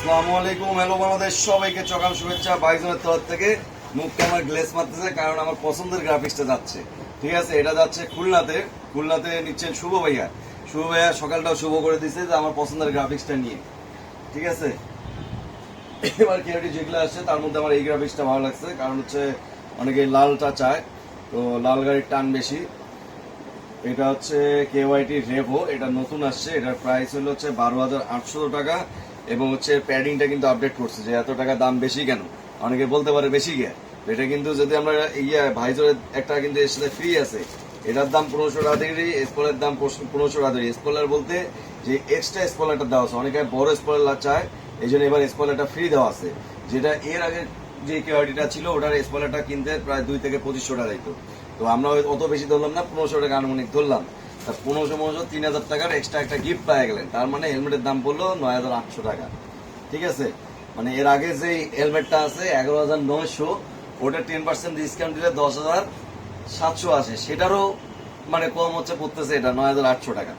আসসালামু আলাইকুম। হ্যালো বাংলাদেশ, সবাইকে চকাম শুভেচ্ছা বাইজনের তরফ থেকে। মুখটা আমার গ্লেস মারতেছে কারণ আমার পছন্দের গ্রাফিক্সটা যাচ্ছে। ঠিক আছে, এটা যাচ্ছে খুলনাতে। খুলনাতে নিচ্ছেন শুভ ভাইয়া। শুভ ভাইয়া সকালটাও শুভ করে দিছে যে আমার পছন্দের গ্রাফিক্সটা নিয়ে। ঠিক আছে? এবার যেগুলো আসছে, তার মধ্যে আমার এই গ্রাফিক্সটা ভালো লাগছে। কারণ হচ্ছে অনেকে লালটা চায়, তো লাল গাড়ির টান বেশি। এটা হচ্ছে কেওয়াইটি রেভো এটা নতুন আসছে। এটার প্রাইস হলো হচ্ছে বারো হাজার আটশো টাকা। এবং হচ্ছে প্যাডিংটা কিন্তু আপডেট করছে যে এত টাকা দাম বেশি কেন? অনেকে বলতে পারে বেশি গে এটা কিন্তু যদি আমরা ইয়ে ভাইজরের একটা কিন্তু এর সাথে ফ্রি আছে, এটার দাম পনেরোশো টাকা থেকে স্পলের দাম পনেরোশো টাকা থেকে স্পলার বলতে যে এক্সট্রা স্পলারটা দেওয়া আছে, অনেকে বড় স্পলার চায় এই জন্য এবার স্পলারটা ফ্রি দেওয়া আছে। যেটা এর আগে যে কেওয়াইটিটা ছিল, ওটার স্পলারটা কিনতে প্রায় দুই থেকে পঁচিশশো টাকা দিত। তো আমরা অত বেশি ধরলাম না, পনেরোশো টাকা আনুমানিক ধরলাম। তা পনেরোশো পনেরোশো তিন হাজার টাকার এক্সট্রা একটা গিফট পাওয়া গেলেন। তার মানে হেলমেটের দাম পড়ল নয় হাজার আটশো টাকা। ঠিক আছে? মানে এর আগে যে হেলমেটটা আছে, এগারো হাজার নয়শো, ওটা টেন পার্সেন্ট ডিসকাউন্ট দিলে দশ হাজার সাতশো আসে। সেটারও মানে কম হচ্ছে, পড়তেছে এটা, নয় হাজার আটশো টাকা।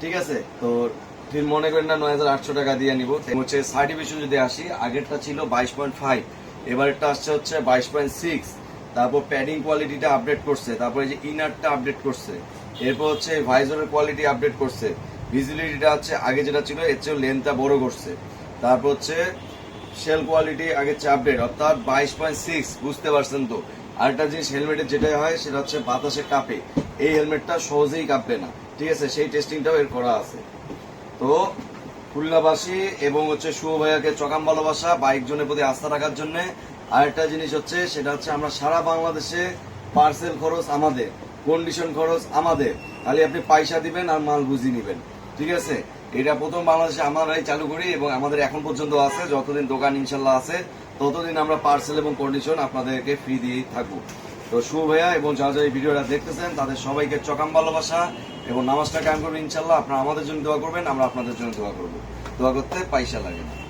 ঠিক আছে? তো তুমি মনে করেন না, নয় হাজার আটশো টাকা দিয়ে নিবো। হচ্ছে সার্টিফিকেশন যদি আসি, আগেরটা ছিল বাইশ পয়েন্ট ফাইভ, এবারেরটা আসছে হচ্ছে বাইশ পয়েন্ট সিক্স। তারপর প্যাডিং কোয়ালিটিটা আপডেট করছে, তারপরে যে ইনারটা আপডেট করছে। এরপর হচ্ছে ভাইজরের কোয়ালিটি আপডেট করছে। ভিজিবিলিটিটা হচ্ছে আগে যেটা ছিল, এর চেয়েও লেন্থটা বড় করছে। তারপর হচ্ছে শেল কোয়ালিটি আগের চেয়ে আপডেট অর্থাৎ বাইশ পয়েন্ট সিক্স বুঝতে পারছেন তো? আরেকটা জিনিস হেলমেটের যেটা হয়, সেটা হচ্ছে বাতাসে কাঁপে। এই হেলমেটটা সহজেই কাঁপবে না। ঠিক আছে? সেই টেস্টিংটাও এর করা আছে। তো খুলনাবাসী এবং হচ্ছে শুভ ভাইয়াকে চকাম ভালোবাসা বাইক জনের প্রতি আস্থা রাখার জন্য। আরেকটা জিনিস হচ্ছে, সেটা হচ্ছে আমরা সারা বাংলাদেশে পার্সেল খরচ আমাদের। কন্ডিশন খরচ আমাদের। খালি আপনি পয়সা দিবেন আর মাল বুঝিয়ে নিবেন। ঠিক আছে? এটা প্রথম বাংলাদেশে আমরাই চালু করি এবং আমাদের এখন পর্যন্ত আছে, যতদিন দোকান ইনশাল্লাহ আছে, ততদিন আমরা পার্সেল এবং কন্ডিশন আপনাদেরকে ফ্রি দিয়েই থাকব। তো শুভ ভাইয়া এবং যারা যারা এই ভিডিওটা দেখতেছেন, তাদের সবাইকে চকাম ভালোবাসা এবং নামাজটা কায়েম করবেন ইনশাল্লাহ। আপনারা আমাদের জন্য দোয়া করবেন, আমরা আপনাদের জন্য দোয়া করব। দোয়া করতে পয়সা লাগে না।